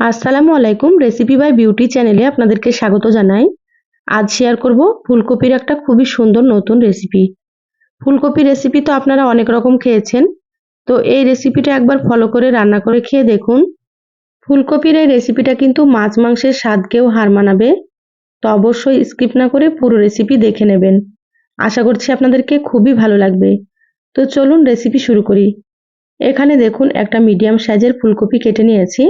আসসালামু আলাইকুম recipe by beauty চ্যানেলে আপনাদেরকে স্বাগত জানাই। আজ শেয়ার করব ফুলকপির একটা খুবই সুন্দর নতুন রেসিপি ফুলকপি রেসিপি তো আপনারা অনেক রকম খেয়েছেন। তো এই রেসিপিটা একবার ফলো করে, রান্না করে খেয়ে দেখুন। ফুলকপির এই রেসিপিটা কিন্তু মাছ মাংসের স্বাদকেও হার মানাবে। তো অবশ্যই স্কিপ না করে পুরো রেসিপি দেখে নেবেন। আশা করছি আপনাদেরকে খুবই ভালো লাগবে। তো চলুন রেসিপি শুরু করি। এখানে দেখুন, একটা মিডিয়াম সাইজের ফুলকপি কেটে নিয়েছি।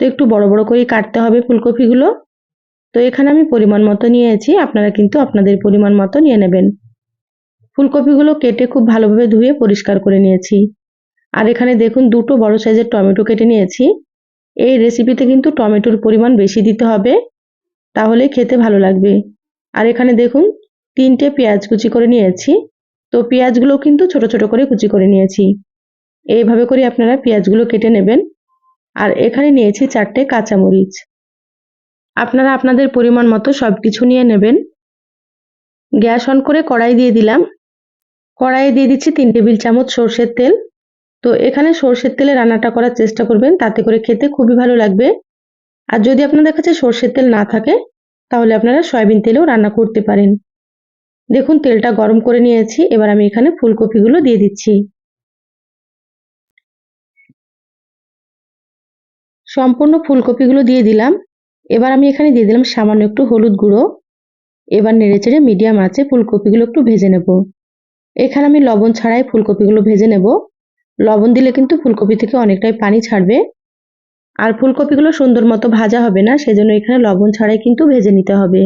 তো একটু বড় বড় করেই কাটতে হবে ফুলকপিগুলো। তো এখানে আমি পরিমাণ মতো নিয়েছি, আপনারা কিন্তু আপনাদের পরিমাণ মতো নিয়ে নেবেন। ফুলকপিগুলো কেটে খুব ভালোভাবে ধুয়ে পরিষ্কার করে নিয়েছি। আর এখানে দেখুন দুটো বড় সাইজের টমেটো কেটে নিয়েছি। এই রেসিপিতে কিন্তু টমেটোর পরিমাণ বেশি দিতে হবে, তাহলে খেতে ভালো লাগবে। আর এখানে দেখুন তিনটে পেঁয়াজ কুচি করে নিয়েছি। তো পেঁয়াজগুলো কিন্তু ছোট ছোট করে কুচি করে নিয়েছি। এইভাবে করে আপনারা পেঁয়াজগুলো কেটে নেবেন। আর এখানে নিয়েছি চারটে কাঁচামরিচ। আপনারা আপনাদের পরিমাণ মতো সব কিছু নিয়ে নেবেন। গ্যাস অন করে কড়াই দিয়ে দিলাম। কড়াইয়ে দিয়ে দিচ্ছি তিন টেবিল চামচ সর্ষের তেল। তো এখানে সর্ষের তেলে রান্নাটা করার চেষ্টা করবেন, তাতে করে খেতে খুবই ভালো লাগবে। আর যদি আপনাদের কাছে সর্ষের তেল না থাকে, তাহলে আপনারা সয়াবিন তেলেও রান্না করতে পারেন। দেখুন, তেলটা গরম করে নিয়েছি। এবার আমি এখানে ফুলকপিগুলো দিয়ে দিচ্ছি। সম্পূর্ণ ফুলকপিগুলো দিয়ে দিলাম। এবার আমি এখানে দিয়ে দিলাম সামান্য একটু হলুদ গুঁড়ো। এবার নেড়ে চেড়ে মিডিয়াম আছে ফুলকপিগুলো একটু ভেজে নেব। এখানে আমি লবণ ছাড়াই ফুলকপিগুলো ভেজে নেব। লবণ দিলে কিন্তু ফুলকপি থেকে অনেকটাই পানি ছাড়বে। আর ফুলকপিগুলো সুন্দর মতো ভাজা হবে না, সেজন্য এখানে লবণ ছাড়াই কিন্তু ভেজে নিতে হবে।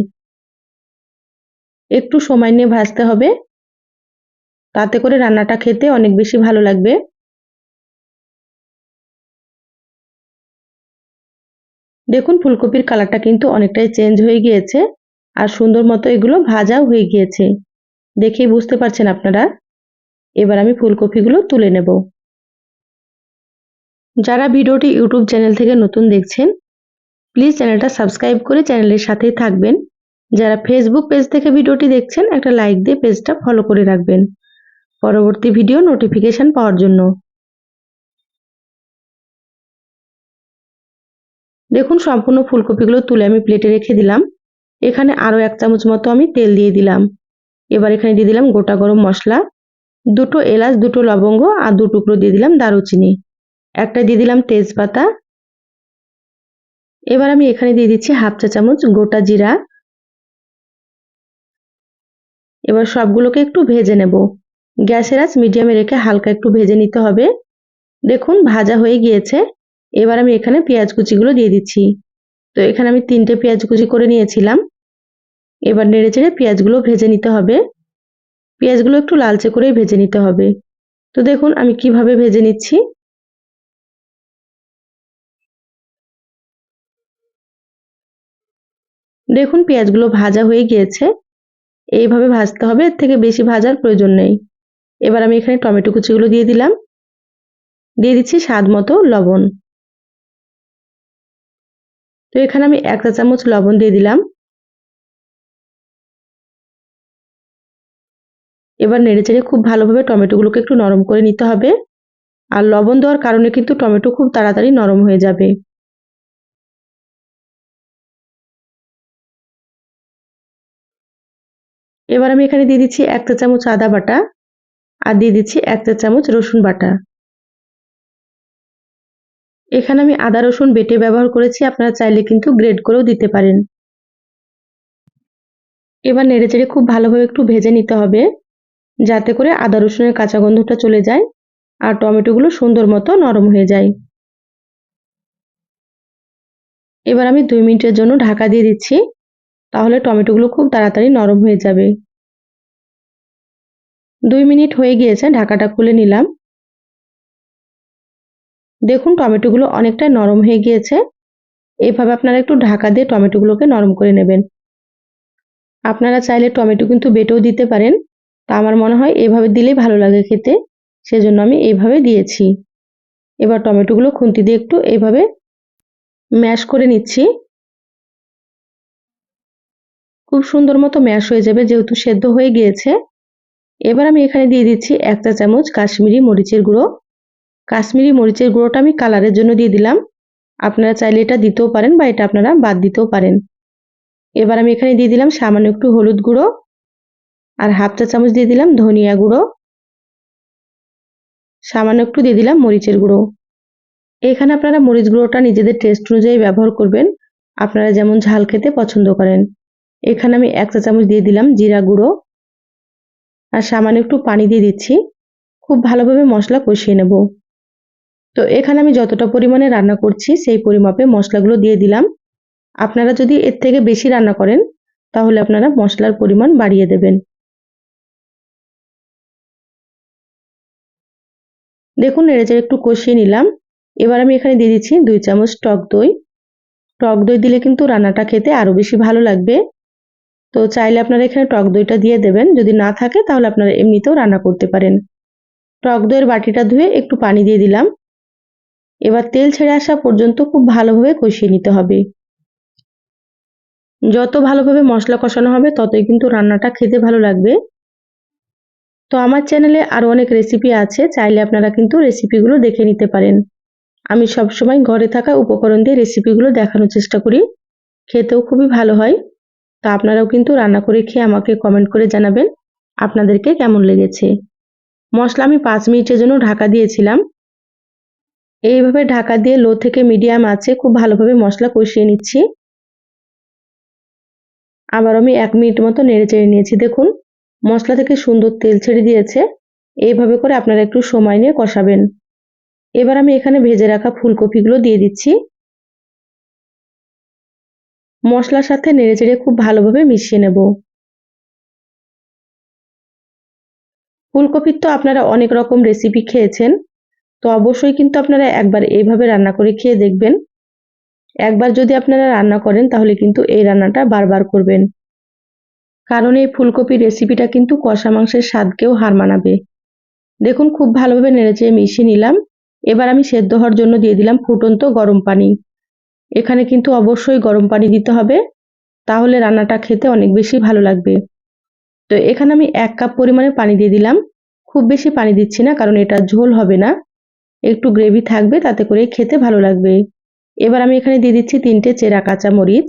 একটু সময় নিয়ে ভাজতে হবে। তাতে করে রান্নাটা খেতে অনেক বেশি ভালো লাগবে। দেখুন, ফুলকপির কালারটা কিন্তু অনেকটাই চেঞ্জ হয়ে গিয়েছে আর সুন্দর মতো এগুলো ভাজাও হয়ে গিয়েছে। দেখেই বুঝতে পারছেন আপনারা? এবার আমি ফুলকপিগুলো তুলে নেব। যারা ভিডিওটি ইউটিউব চ্যানেল থেকে নতুন দেখছেন প্লিজ চ্যানেলটা সাবস্ক্রাইব করে চ্যানেলের সাথেই থাকবেন। যারা ফেসবুক পেজ থেকে ভিডিওটি দেখছেন, একটা লাইক দিয়ে পেজটা ফলো করে রাখবেন। পরবর্তী ভিডিও নোটিফিকেশান পাওয়ার জন্য। দেখুন, সম্পূর্ণ ফুলকপিগুলো তুলে আমি প্লেটে রেখে দিলাম। এখানে আরও এক চামচ মতো আমি তেল দিয়ে দিলাম। এবার এখানে দিয়ে দিলাম গোটা গরম মশলা, দুটো এলাচ, দুটো লবঙ্গ আর দু টুকরো দিয়ে দিলাম দারুচিনি। একটা দিয়ে দিলাম তেজপাতা। এবার আমি এখানে দিয়ে দিচ্ছি হাফ চা চামচ গোটা জিরা। এবার সবগুলোকে একটু ভেজে নেব। গ্যাসের আঁচ মিডিয়ামে রেখে হালকা একটু ভেজে নিতে হবে। দেখুন, ভাজা হয়ে গিয়েছে। এবার আমি এখানে পেঁয়াজ কুচিগুলো দিয়ে দিচ্ছি। তো এখানে আমি তিনটে পেঁয়াজ কুচি করে নিয়েছিলাম। এবার নেড়ে চেড়ে পেঁয়াজগুলো ভেজে নিতে হবে। পেঁয়াজগুলো একটু লালচে করেই ভেজে নিতে হবে। তো দেখুন আমি কীভাবে ভেজে নিচ্ছি। দেখুন পেঁয়াজগুলো ভাজা হয়ে গিয়েছে। এইভাবে ভাজতে হবে, এর থেকে বেশি ভাজার প্রয়োজন নেই। এবার আমি এখানে টমেটো কুচিগুলো দিয়ে দিলাম। দিয়ে দিচ্ছি স্বাদ মতো লবণ। তো এখানে আমি এক চা চামচ লবণ দিয়ে দিলাম। এবার নেড়েচেড়ে খুব ভালোভাবে টমেটোগুলোকে একটু নরম করে নিতে হবে। আর লবণ দেওয়ার কারণে কিন্তু টমেটো খুব তাড়াতাড়ি নরম হয়ে যাবে। এবার আমি এখানে দিয়ে দিচ্ছি এক চা চামচ আদা বাটা আর দিয়ে দিচ্ছি এক চা চামচ রসুন বাটা। এখানে আমি আদা, রসুন বেটে ব্যবহার করেছি, আপনারা চাইলে কিন্তু গ্রেড করেও দিতে পারেন। এবার নেড়েচেড়ে খুব ভালোভাবে একটু ভেজে নিতে হবে, যাতে করে আদা, রসুনের কাঁচা গন্ধটা চলে যায় আর টমেটোগুলো সুন্দর মতো নরম হয়ে যায়। এবার আমি দুই মিনিটের জন্য ঢাকা দিয়ে দিচ্ছি, তাহলে টমেটোগুলো খুব তাড়াতাড়ি নরম হয়ে যাবে। দুই মিনিট হয়ে গিয়েছে, ঢাকাটা খুলে নিলাম। দেখুন, টমেটোগুলো অনেকটাই নরম হয়ে গিয়েছে। এইভাবে আপনারা একটু ঢাকা দিয়ে টমেটোগুলোকে নরম করে নেবেন। আপনারা চাইলে টমেটো কিন্তু বেটেও দিতে পারেন। তা আমার মনে হয় এভাবে দিলেই ভালো লাগে খেতে। সেজন্য আমি এইভাবে দিয়েছি। এবার টমেটোগুলো খুন্তি দিয়ে একটু এইভাবে ম্যাশ করে নিচ্ছি। খুব সুন্দর মতো ম্যাশ হয়ে যাবে, যেহেতু সেদ্ধ হয়ে গিয়েছে। এবার আমি এখানে দিয়ে দিচ্ছি এক চা চামচ কাশ্মীরি মরিচের গুঁড়ো। কাশ্মীরি মরিচের গুঁড়োটা আমি কালারের জন্য দিয়ে দিলাম। আপনারা চাইলে এটা দিতেও পারেন বা এটা আপনারা বাদ দিতেও পারেন। এবার আমি এখানে দিয়ে দিলাম সামান্য একটু হলুদ গুঁড়ো আর হাফ চা চামচ দিয়ে দিলাম ধনিয়া গুঁড়ো। সামান্য একটু দিয়ে দিলাম মরিচের গুঁড়ো। এখানে আপনারা মরিচ গুঁড়োটা নিজেদের টেস্ট অনুযায়ী ব্যবহার করবেন। আপনারা যেমন ঝাল খেতে পছন্দ করেন। এখানে আমি এক চা চামচ দিয়ে দিলাম জিরা গুঁড়ো। আর সামান্য একটু পানি দিয়ে দিচ্ছি। খুব ভালোভাবে মশলা কষিয়ে নেব। তো এখানে আমি যতটা পরিমাণে রান্না করছি, সেই পরিমাপে মশলাগুলো দিয়ে দিলাম। আপনারা যদি এর থেকে বেশি রান্না করেন, তাহলে আপনারা মশলার পরিমাণ বাড়িয়ে দেবেন। দেখুন, নেড়েচেড়ে একটু কষিয়ে নিলাম। এবার আমি এখানে দিয়ে দিচ্ছি দুই চামচ টক দই। টক দই দিলে কিন্তু রান্নাটা খেতে আরও বেশি ভালো লাগবে। তো চাইলে আপনারা এখানে টক দইটা দিয়ে দেবেন। যদি না থাকে, তাহলে আপনারা এমনিতেও রান্না করতে পারেন। টক দইয়ের বাটিটা ধুয়ে একটু পানি দিয়ে দিলাম। এবার তেল ছেড়ে আসা পর্যন্ত খুব ভালোভাবে কষিয়ে নিতে হবে। যত ভালোভাবে মশলা কষানো হবে, ততই কিন্তু রান্নাটা খেতে ভালো লাগবে। তো আমার চ্যানেলে আরও অনেক রেসিপি আছে, চাইলে আপনারা কিন্তু রেসিপিগুলো দেখে নিতে পারেন। আমি সবসময় ঘরে থাকা উপকরণ দিয়ে রেসিপিগুলো দেখানোর চেষ্টা করি। খেতেও খুবই ভালো হয়। তা আপনারাও কিন্তু রান্না করে খেয়ে আমাকে কমেন্ট করে জানাবেন, আপনাদেরকে কেমন লেগেছে। মশলা আমি পাঁচ মিনিটের জন্য ঢাকা দিয়েছিলাম। এইভাবে ঢাকা দিয়ে লো থেকে মিডিয়াম আছে, খুব ভালোভাবে মশলা কষিয়ে নিচ্ছি। আবার আমি এক মিনিট মতো নেড়ে চেড়ে নিয়েছি। দেখুন, মশলা থেকে সুন্দর তেল ছেড়ে দিয়েছে। এইভাবে করে আপনারা একটু সময় নিয়ে কষাবেন। এবার আমি এখানে ভেজে রাখা ফুলকপিগুলো দিয়ে দিচ্ছি। মশলার সাথে নেড়ে চেড়ে খুব ভালোভাবে মিশিয়ে নেব। ফুলকপির তো আপনারা অনেক রকম রেসিপি খেয়েছেন। তো অবশ্যই কিন্তু আপনারা একবার এইভাবে রান্না করে খেয়ে দেখবেন। একবার যদি আপনারা রান্না করেন, তাহলে কিন্তু এই রান্নাটা বারবার করবেন। কারণ এই ফুলকপির রেসিপিটা কিন্তু কষা মাংসের স্বাদকেও হার মানাবে। দেখুন, খুব ভালোভাবে নেড়েচেড়ে মিশিয়ে নিলাম। এবার আমি সেদ্ধ হওয়ার জন্য দিয়ে দিলাম ফুটন্ত গরম পানি। এখানে কিন্তু অবশ্যই গরম পানি দিতে হবে, তাহলে রান্নাটা খেতে অনেক বেশি ভালো লাগবে। তো এখানে আমি এক কাপ পরিমাণে পানি দিয়ে দিলাম। খুব বেশি পানি দিচ্ছি না, কারণ এটা ঝোল হবে না। একটু গ্রেভি থাকবে, তাতে করে খেতে ভালো লাগবে। এবার আমি এখানে দিয়ে দিচ্ছি তিনটে চেরা কাঁচা মরিচ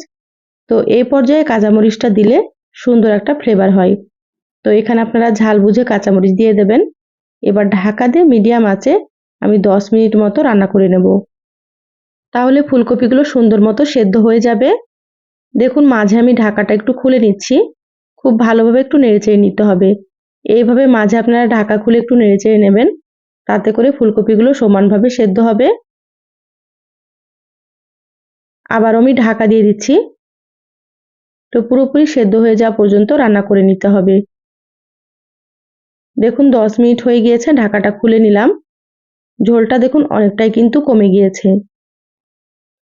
তো এই পর্যায়ে কাঁচামরিচটা দিলে সুন্দর একটা ফ্লেভার হয়। তো এখানে আপনারা ঝাল বুঝে কাঁচামরিচ দিয়ে দেবেন। এবার ঢাকা দিয়ে মিডিয়াম আছে, আমি দশ মিনিট মতো রান্না করে নেব। তাহলে ফুলকপিগুলো সুন্দর মতো সেদ্ধ হয়ে যাবে। দেখুন, মাঝে আমি ঢাকাটা একটু খুলে নিচ্ছি। খুব ভালোভাবে একটু নেড়েচেড়ে নিতে হবে। এইভাবে মাঝে আপনারা ঢাকা খুলে একটু নেড়েচেড়ে নেবেন। তাতে করে ফুলকপিগুলো সমানভাবে সেদ্ধ হবে। আবার আমি ঢাকা দিয়ে দিচ্ছি। তো পুরোপুরি সেদ্ধ হয়ে যাওয়া পর্যন্ত রান্না করে নিতে হবে। দেখুন, দশ মিনিট হয়ে গিয়েছে, ঢাকাটা খুলে নিলাম। ঝোলটা দেখুন অনেকটাই কিন্তু কমে গিয়েছে।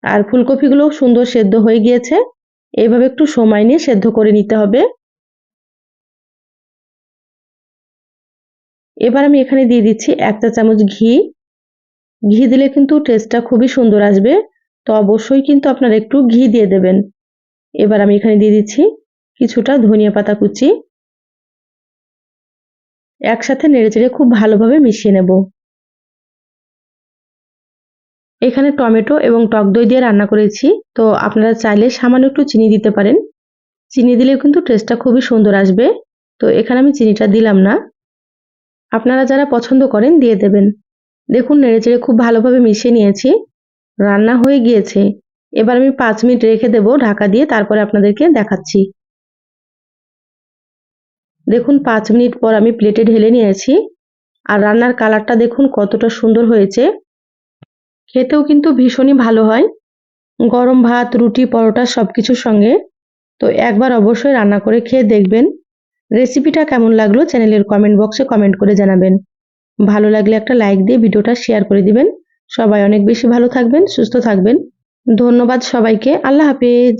আর ফুলকপিগুলো সুন্দর সেদ্ধ হয়ে গিয়েছে। এইভাবে একটু সময় নিয়ে সেদ্ধ করে নিতে হবে। এবার আমি এখানে দিয়ে দিচ্ছি একটা চামচ ঘি। ঘি দিলে কিন্তু টেস্টটা খুবই সুন্দর আসবে। তো অবশ্যই কিন্তু আপনারা একটু ঘি দিয়ে দেবেন। এবার আমি এখানে দিয়ে দিচ্ছি কিছুটা ধনিয়া পাতা কুচি। একসাথে নেড়েচেড়ে খুব ভালোভাবে মিশিয়ে নেব। এখানে টমেটো এবং টক দই দিয়ে রান্না করেছি। তো আপনারা চাইলে সামান্য একটু চিনি দিতে পারেন। চিনি দিলেও কিন্তু টেস্টটা খুবই সুন্দর আসবে। তো এখানে আমি চিনিটা দিলাম না। আপনারা যারা পছন্দ করেন দিয়ে দেবেন। দেখুন, নেড়েচেড়ে খুব ভালোভাবে মিশিয়ে নিয়েছি। রান্না হয়ে গিয়েছে। এবার আমি পাঁচ মিনিট রেখে দেব ঢাকা দিয়ে, তারপরে আপনাদেরকে দেখাচ্ছি। দেখুন, পাঁচ মিনিট পর আমি প্লেটে ঢেলে নিয়েছি। আর রান্নার কালারটা দেখুন, কতটা সুন্দর হয়েছে। খেতেও কিন্তু ভীষণই ভালো হয়। গরম ভাত, রুটি, পরোটা সব কিছুর সঙ্গে। তো একবার অবশ্যই রান্না করে খেয়ে দেখবেন। রেসিপিটা কেমন লাগল চ্যানেলের কমেন্ট বক্সে কমেন্ট করে জানাবেন। ভালো লাগলে একটা লাইক দিয়ে ভিডিওটা শেয়ার করে দিবেন। সবাই অনেক বেশি ভালো থাকবেন, সুস্থ থাকবেন। ধন্যবাদ সবাইকে। আল্লাহ হাফেজ।